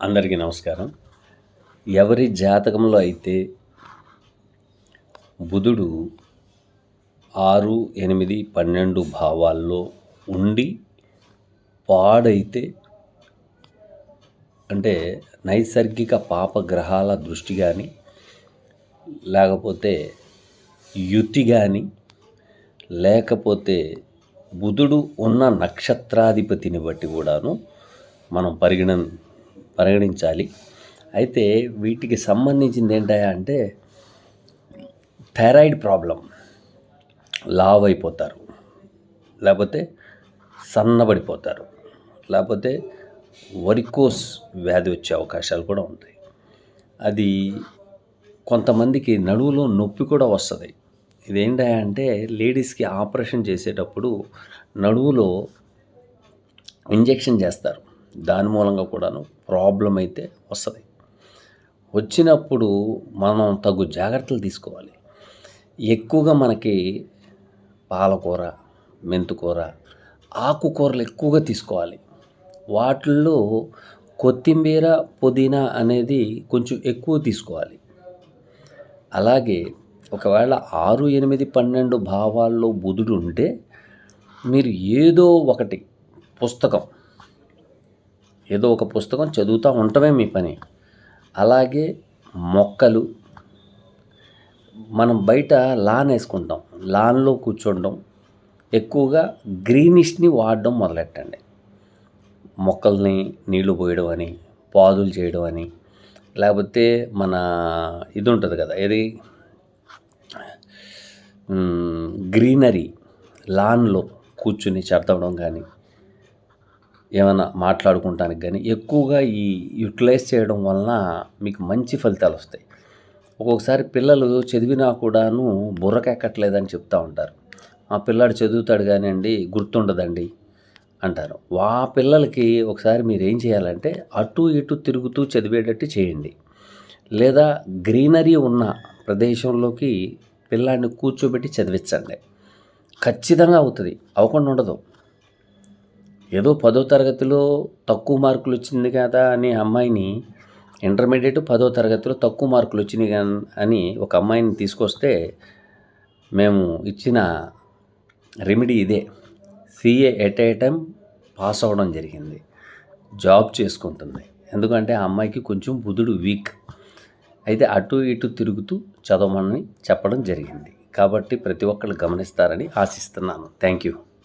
అందరికీ నమస్కారం. ఎవరి జాతకంలో అయితే బుధుడు ఆరు ఎనిమిది పన్నెండు భావాల్లో ఉండి పాడైతే అంటే నైసర్గిక పాపగ్రహాల దృష్టి కానీ లేకపోతే యుతి కానీ లేకపోతే బుధుడు ఉన్న నక్షత్రాధిపతిని బట్టి కూడాను మనం పరిగణన పరిగణించాలి. అయితే వీటికి సంబంధించింది ఏంటయా అంటే థైరాయిడ్ ప్రాబ్లం. లావ్ అయిపోతారు. లేకపోతే సన్నబడిపోతారు. లేకపోతే వరికోస్ వ్యాధి వచ్చే అవకాశాలు కూడా ఉంటాయి. అది కొంతమందికి నడువులో నొప్పి కూడా వస్తుంది. ఇదేంటా అంటే లేడీస్కి ఆపరేషన్ చేసేటప్పుడు నడువులో ఇంజెక్షన్ చేస్తారు. దాని మూలంగా కూడాను ప్రాబ్లం అయితే వస్తుంది. వచ్చినప్పుడు మనం తగు జాగ్రత్తలు తీసుకోవాలి. ఎక్కువగా మనకి పాలకూర మెంతుకూర ఆకుకూరలు ఎక్కువగా తీసుకోవాలి. వాటిల్లో కొత్తిమీర పుదీనా అనేది కొంచెం ఎక్కువ తీసుకోవాలి. అలాగే ఒకవేళ ఆరు ఎనిమిది పన్నెండు భావాల్లో బుధుడు ఉంటే మీరు ఏదో ఒకటి పుస్తకం ఏదో ఒక పుస్తకం చదువుతూ ఉండటమే మీ పని. అలాగే మొక్కలు. మనం బయట లాన్ వేసుకుంటాం. లాన్లో కూర్చోండం. ఎక్కువగా గ్రీనిష్ని వాడడం మొదలెట్టండి. మొక్కల్ని నీళ్ళు పోయడం అని పాదులు చేయడం అని లేకపోతే మన ఇది ఉంటుంది కదా ఏది? గ్రీనరీ. లాన్లో కూర్చుని చదవడం కానీ ఏమైనా మాట్లాడుకుంటానికి కానీ ఎక్కువగా ఈ యూటిలైజ్ చేయడం వలన మీకు మంచి ఫలితాలు వస్తాయి. ఒక్కొక్కసారి పిల్లలు చదివినా కూడాను బుర్రకెక్కట్లేదని చెప్తూ ఉంటారు. మా పిల్లాడు చదువుతాడు కానివ్వండి గుర్తుండదండి అంటారు. ఆ పిల్లలకి ఒకసారి మీరు ఏం చేయాలంటే అటు ఇటు తిరుగుతూ చదివేటట్టు చేయండి. లేదా గ్రీనరీ ఉన్న ప్రదేశంలోకి పిల్లాడిని కూర్చోబెట్టి చదివించండి. ఖచ్చితంగా అవుతుంది. అవ్వకుండా ఉండదు. ఏదో పదో తరగతిలో తక్కువ మార్కులు వచ్చింది కదా అని అమ్మాయిని ఇంటర్మీడియట్ పదో తరగతిలో తక్కువ మార్కులు వచ్చినాయి అని ఒక అమ్మాయిని తీసుకొస్తే మేము ఇచ్చిన రెమెడీ ఇదే. CA at a time pass అవ్వడం జరిగింది. జాబ్ చేసుకుంటుంది. ఎందుకంటే ఆ అమ్మాయికి కొంచెం బుధుడు వీక్ అయితే అటు ఇటు తిరుగుతూ చదవమని చెప్పడం జరిగింది. కాబట్టి ప్రతి ఒక్కళ్ళు గమనిస్తారని ఆశిస్తున్నాను. Thank you